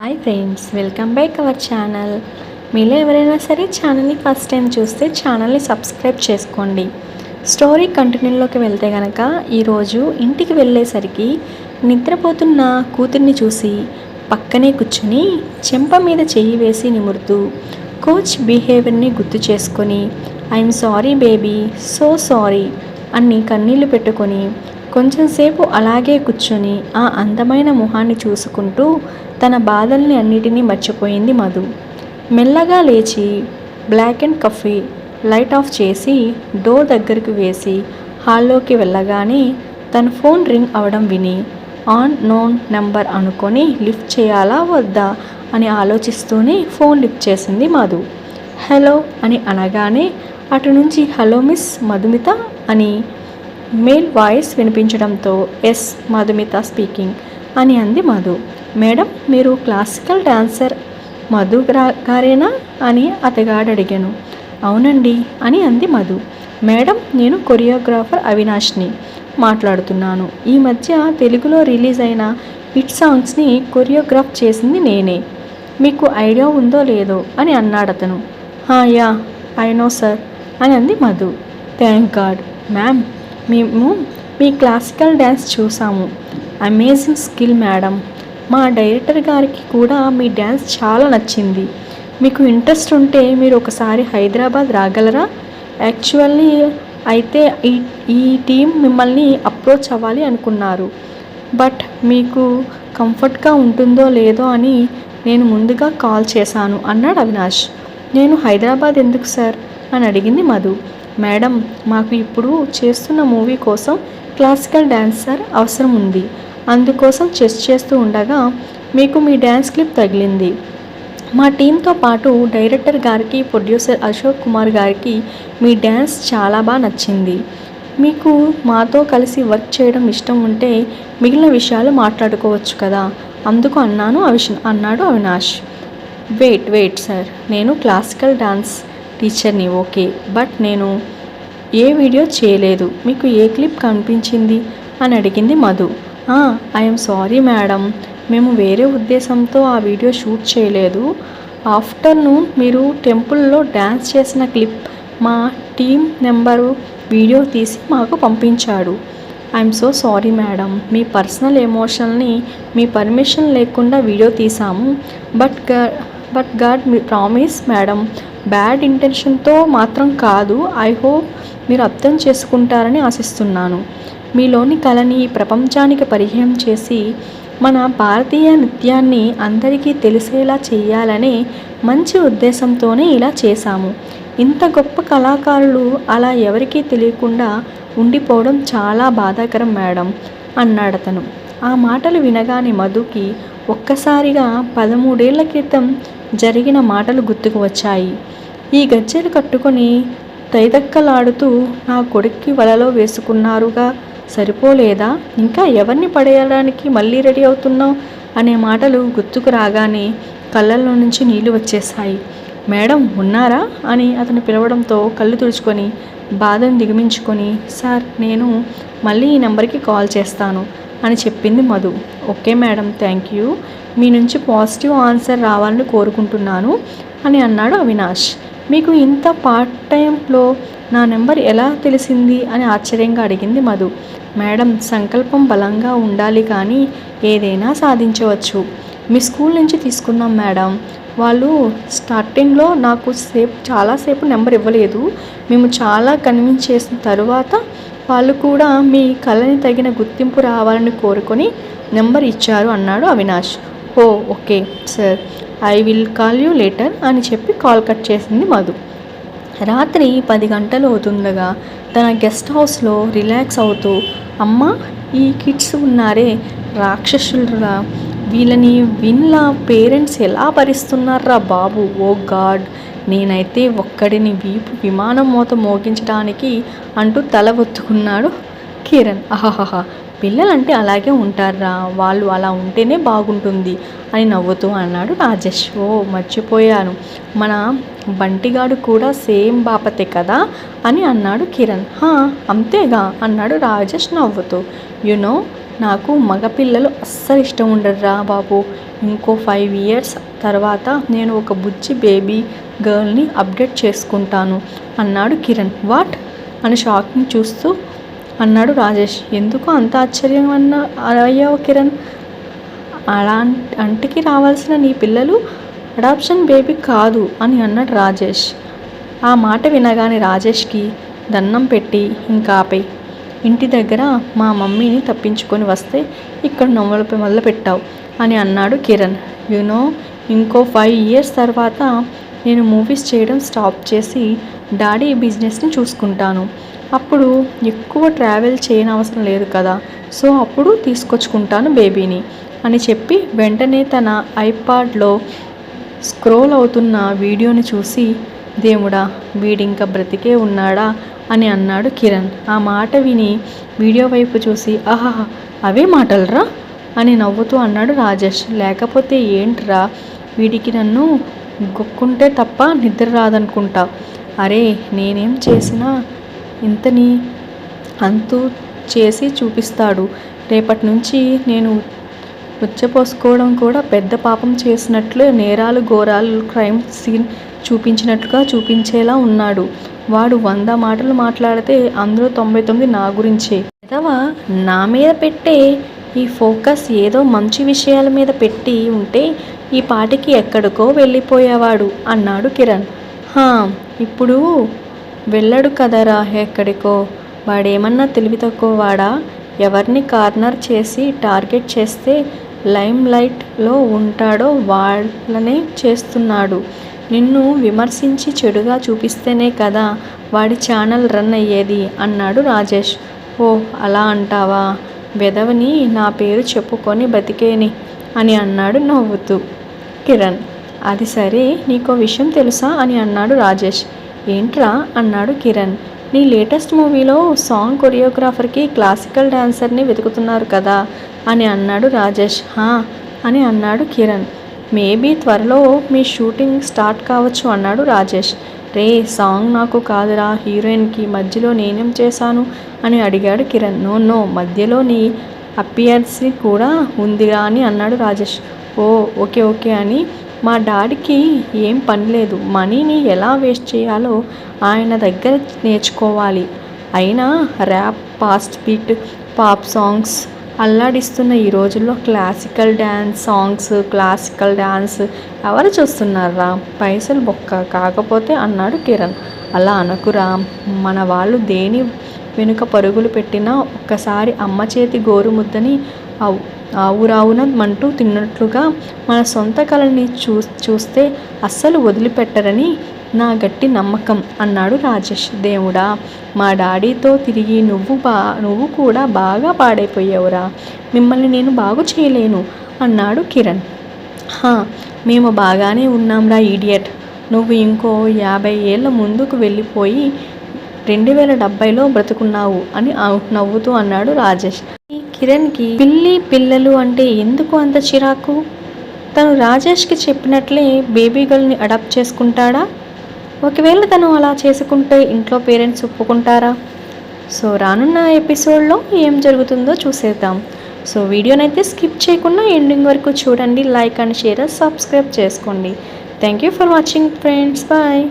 Hi friends welcome back our channel మీలో ఎవరైనా సరే ఛానల్ని ఫస్ట్ టైం చూస్తే ఛానల్ని సబ్స్క్రైబ్ చేసుకోండి. స్టోరీ కంటిన్యూలోకి వెళ్తే గనక ఈరోజు ఇంటికి వెళ్ళేసరికి నిద్రపోతున్న కూతుర్ని చూసి పక్కనే కూర్చుని చెంప మీద చెయ్యి వేసి నిమురుతూ కోచ్ బిహేవియర్ని గుర్తు చేసుకొని I'm sorry baby so sorry అన్ని కన్నీళ్ళు పెట్టుకొని కొంచెంసేపు అలాగే కూర్చొని ఆ అందమైన మొహాన్ని చూసుకుంటూ తన బాధల్ని అన్నిటినీ మర్చిపోయింది మధు. మెల్లగా లేచి black and coffee light off చేసి డోర్ దగ్గరికి వేసి హాల్లోకి వెళ్ళగానే తన ఫోన్ రింగ్ అవడం విని ఆన్ నోన్ నెంబర్ అనుకొని లిఫ్ట్ చేయాలా వద్దా? అని ఆలోచిస్తూనే ఫోన్ లిఫ్ట్ చేసింది మధు. హలో అని అనగానే అటు నుంచి హలో మిస్ మధుమిత అని మేల్ వాయిస్ వినిపించడంతో ఎస్ మధుమిత స్పీకింగ్ అని అంది మధు. మేడం మీరు క్లాసికల్ డాన్సర్ మధు గారేనా? అని అతగాడు అడిగాను అవునండి అని అంది మధు. మేడం నేను కొరియోగ్రాఫర్ అవినాష్ని మాట్లాడుతున్నాను. ఈ మధ్య తెలుగులో రిలీజ్ అయిన హిట్ సాంగ్స్ని కొరియోగ్రాఫ్ చేసింది నేనే. మీకు ఐడియా ఉందో లేదో అని అన్నాడు అతను యా ఐ నో సార్ అని అంది మధు. Thank god. మ్యామ్ మేము మీ క్లాసికల్ డ్యాన్స్ చూసాము. Amazing skill madam. మా డైరెక్టర్ గారికి కూడా మీ డ్యాన్స్ చాలా నచ్చింది. మీకు ఇంట్రెస్ట్ ఉంటే మీరు ఒకసారి హైదరాబాద్ రాగలరా? యాక్చువల్లీ అయితే ఈ ఈ టీం మిమ్మల్ని అప్రోచ్ అవ్వాలి అనుకున్నారు. బట్ మీకు కంఫర్ట్గా ఉంటుందో లేదో అని నేను ముందుగా కాల్ చేశాను అన్నాడు అవినాష్. నేను హైదరాబాద్ ఎందుకు సార్? అని అడిగింది మధు. మేడం మాకు ఇప్పుడు చేస్తున్న మూవీ కోసం క్లాసికల్ డాన్సర్ అవసరం ఉంది. అందుకోసం చెస్ చేస్తూ ఉండగా మీకు మీ డ్యాన్స్ క్లిప్ తగిలింది. మా టీంతో పాటు డైరెక్టర్ గారికి ప్రొడ్యూసర్ అశోక్ కుమార్ గారికి మీ డ్యాన్స్ చాలా బాగా నచ్చింది. మీకు మాతో కలిసి వర్క్ చేయడం ఇష్టం ఉంటే మిగిలిన విషయాలు మాట్లాడుకోవచ్చు కదా. అందుకు అన్నాను అవిష్ అన్నాడు అవినాష్. Wait wait sir. నేను క్లాసికల్ డాన్స్ టీచర్ని ఓకే. బట్ నేను ఏ వీడియో చేయలేదు. మీకు ఏ క్లిప్ కనిపించింది? అని అడిగింది మధు. ఐఎమ్ సారీ మేడం మేము వేరే ఉద్దేశంతో ఆ వీడియో షూట్ చేయలేదు. ఆఫ్టర్నూన్ మీరు టెంపుల్లో డ్యాన్స్ చేసిన క్లిప్ మా టీం నెంబరు వీడియో తీసి మాకు పంపించాడు. ఐఎమ్ సో సారీ మేడం మీ పర్సనల్ ఎమోషన్ని మీ పర్మిషన్ లేకుండా వీడియో తీసాము. బట్గా బట్ గాడ్ మీ ప్రామిస్ మేడం బ్యాడ్ ఇంటెన్షన్తో మాత్రం కాదు. ఐ హోప్ మీరు అర్థం చేసుకుంటారని ఆశిస్తున్నాను. మీలోని కళని ఈ ప్రపంచానికి పరిచయం చేసి మన భారతీయ నృత్యాన్ని అందరికీ తెలిసేలా చేయాలనే మంచి ఉద్దేశంతోనే ఇలా చేశాము. ఇంత గొప్ప కళాకారులు అలా ఎవరికీ తెలియకుండా ఉండిపోవడం చాలా బాధాకరం మేడం అన్నాడతను ఆ మాటలు వినగానే మధుకి ఒక్కసారిగా పదమూడేళ్ళ క్రితం జరిగిన మాటలు గుర్తుకు వచ్చాయి. ఈ గజ్జెలు కట్టుకొని తైదక్కలాడుతూ నా కొడుక్కి వలలో వేసుకున్నారుగా సరిపోలేదా? ఇంకా ఎవరిని పడేయడానికి మళ్ళీ రెడీ అవుతున్నావు? అనే మాటలు గుర్తుకు రాగానే కళ్ళల్లో నుంచి నీళ్ళు వచ్చేసాయి మేడం ఉన్నారా? అని అతను పిలవడంతో కళ్ళు తుడుచుకొని బాధను దిగమించుకొని సార్ నేను మళ్ళీ ఈ నెంబర్కి కాల్ చేస్తాను అని చెప్పింది Madhu. Okay madam thank you. మీ నుంచి పాజిటివ్ ఆన్సర్ రావాలని కోరుకుంటున్నాను అని అన్నాడు అవినాష్. మీకు ఇంత పార్ట్ టైంలో నా నెంబర్ ఎలా తెలిసింది అని ఆశ్చర్యంగా అడిగింది మధు. మేడం సంకల్పం బలంగా ఉండాలి కానీ ఏదైనా సాధించవచ్చు. మీ స్కూల్ నుంచి తీసుకున్నాం మేడం. వాళ్ళు స్టార్టింగ్లో నాకు సేపు చాలాసేపు నెంబర్ ఇవ్వలేదు. మేము చాలా కన్విన్స్ చేసిన తరువాత వాళ్ళు కూడా మీ కళని తగిన గుర్తింపు రావాలని కోరుకొని నెంబర్ ఇచ్చారు అన్నాడు Avinash. Oh okay sir. I will call you later అని చెప్పి కాల్ కట్ చేసింది మధు. రాత్రి పది గంటలు అవుతుండగా తన గెస్ట్ హౌస్లో రిలాక్స్ అవుతూ అమ్మ ఈ కిడ్స్ ఉన్నారే రాక్షసులురా వీళ్ళని వీళ్ళ పేరెంట్స్ ఎలా భరిస్తున్నారా బాబు? ఓ గాడ్ నేనైతే ఒక్కడిని వీపు విమానం మూత మోగించడానికి అంటూ తల ఒత్తుకున్నాడు కిరణ్. ఆహాహా పిల్లలంటే అలాగే ఉంటారా వాళ్ళు అలా ఉంటేనే బాగుంటుంది అని నవ్వుతూ అన్నాడు రాజేష్. ఓ మర్చిపోయాను. మన బంటిగాడు కూడా సేమ్ బాపతే కదా అని అన్నాడు కిరణ్. హా అంతేగా అన్నాడు రాజేష్ నవ్వుతూ. యునో నాకు మగపిల్లలు అస్సలు ఇష్టం ఉండరురా బాబు. ఇంకో ఫైవ్ ఇయర్స్ తర్వాత నేను ఒక బుజ్జి బేబీ గర్ల్ని అప్డేట్ చేసుకుంటాను అన్నాడు కిరణ్. వాట్? అని షాక్ని చూస్తూ అన్నాడు రాజేష్. ఎందుకు అంత ఆశ్చర్యం అన్న అయ్యావు కిరణ్? అలా అంటికి రావాల్సిన నీ పిల్లలు అడాప్షన్ బేబీ కాదు అని అన్నాడు రాజేష్. ఆ మాట వినగానే రాజేష్కి దండం పెట్టి ఇంకా ఆపై ఇంటి దగ్గర మా మమ్మీని తప్పించుకొని వస్తే ఇక్కడ నవ్వులపై మొదలు పెట్టావు అని అన్నాడు కిరణ్. యునో ఇంకో ఫైవ్ ఇయర్స్ తర్వాత నేను మూవీస్ చేయడం స్టాప్ చేసి డాడీ బిజినెస్ని చూసుకుంటాను. అప్పుడు ఎక్కువ ట్రావెల్ చేయని అవసరం లేదు కదా. సో అప్పుడు తీసుకొచ్చుకుంటాను బేబీని అని చెప్పి వెంటనే తన ఐపాడ్లో స్క్రోల్ అవుతున్న వీడియోని చూసి దేవుడా వీడింక బ్రతికే ఉన్నాడా? అని అన్నాడు కిరణ్. ఆ మాట విని వీడియో వైపు చూసి ఆహా అవే మాటలరా? అని నవ్వుతూ అన్నాడు రాజేష్. లేకపోతే ఏంట్రా? వీడికి నన్ను గొక్కుంటే తప్ప నిద్ర రాదనుకుంటా. అరే నేనేం చేసినా ఇంతని అంతు చేసి చూపిస్తాడు. రేపటి నుంచి నేను ముచ్చపోసుకోవడం కూడా పెద్ద పాపం చేసినట్లు నేరాలు ఘోరాలు క్రైమ్ సీన్ చూపించినట్లుగా చూపించేలా ఉన్నాడు. వాడు వంద మాటలు మాట్లాడితే అందులో తొంభై తొమ్మిది నా గురించే. అథవా నా మీద పెట్టే ఈ ఫోకస్ ఏదో మంచి విషయాల మీద పెట్టి ఉంటే ఈ పాటికి ఎక్కడికో వెళ్ళిపోయేవాడు అన్నాడు కిరణ్. హా ఇప్పుడు వెళ్ళడు కదరా ఎక్కడికో. వాడేమన్నా తెలివి తక్కువ వాడా ఎవరిని కార్నర్ చేసి టార్గెట్ చేస్తే లైమ్ లైట్లో ఉంటాడో వాళ్ళనే చేస్తున్నాడు. నిన్ను విమర్శించి చెడుగా చూపిస్తేనే కదా వాడి ఛానల్ రన్ అయ్యేది అన్నాడు రాజేష్. ఓ అలా అంటావా? వెదవని నా పేరు చెప్పుకొని బతికేని అని అన్నాడు నవ్వుతూ కిరణ్. అది సరే నీకో విషయం తెలుసా అని అన్నాడు రాజేష్. ఏంట్రా అన్నాడు కిరణ్. నీ లేటెస్ట్ మూవీలో సాంగ్ కొరియోగ్రాఫర్కి క్లాసికల్ డాన్సర్ని వెతుకుతున్నారు కదా అని అన్నాడు రాజేష్. హా అని అన్నాడు కిరణ్. మేబీ త్వరలో మీ షూటింగ్ స్టార్ట్ కావచ్చు అన్నాడు రాజేష్. రే సాంగ్ నాకు కాదురా హీరోయిన్కి మధ్యలో నేనేం చేశాను అని అడిగాడు కిరణ్. నో నో మధ్యలో నీ అపియర్స్ కూడా ఉందిగా అని అన్నాడు రాజేష్. ఓ ఓకే ఓకే అని మా డాడీకి ఏం పని లేదు మనీని ఎలా వేస్ట్ చేయాలో ఆయన దగ్గర నేర్చుకోవాలి. అయినా rap fast beat pop songs అల్లాడిస్తున్న ఈ రోజుల్లో classical dance songs classical dance ఎవరు చూస్తున్నారా? పైసలు బొక్క. కాకపోతే అన్నాడు కిరణ్. అలా అనకురా. మన వాళ్ళు దేని వెనుక పరుగులు పెట్టినా ఒక్కసారి అమ్మ చేతి గోరుముద్దని ఆవురావున మంటూ తిన్నట్లుగా మన సొంత కళని చూ చూస్తే అస్సలు వదిలిపెట్టరని నా గట్టి నమ్మకం అన్నాడు రాజేష్. దేవుడా మా డాడీతో తిరిగి నువ్వు బా నువ్వు కూడా బాగా పాడైపోయావురా. మిమ్మల్ని నేను బాగు చేయలేను అన్నాడు కిరణ్. హా మేము బాగానే ఉన్నాంరా ఈడియట్ నువ్వు ఇంకో యాభై ఏళ్ళ ముందుకు వెళ్ళిపోయి రెండు వేల డెబ్బైలో బ్రతుకున్నావు అని నవ్వుతూ అన్నాడు రాజేష్. కిరణ్కి పిల్లి పిల్లలు అంటే ఎందుకు అంత చిరాకు? తను రాజేష్కి చెప్పినట్లే బేబీ గర్ల్ని అడాప్ట్ చేసుకుంటాడా? ఒకవేళ తను అలా చేసుకుంటే ఇంట్లో పేరెంట్స్ ఒప్పుకుంటారా? సో రానున్న ఎపిసోడ్లో ఏం జరుగుతుందో చూసేద్దాం. సో వీడియోనైతే స్కిప్ చేయకుండా ఎండింగ్ వరకు చూడండి లైక్ అండ్ షేర్ సబ్స్క్రైబ్ చేసుకోండి. Thank you for watching friends. Bye.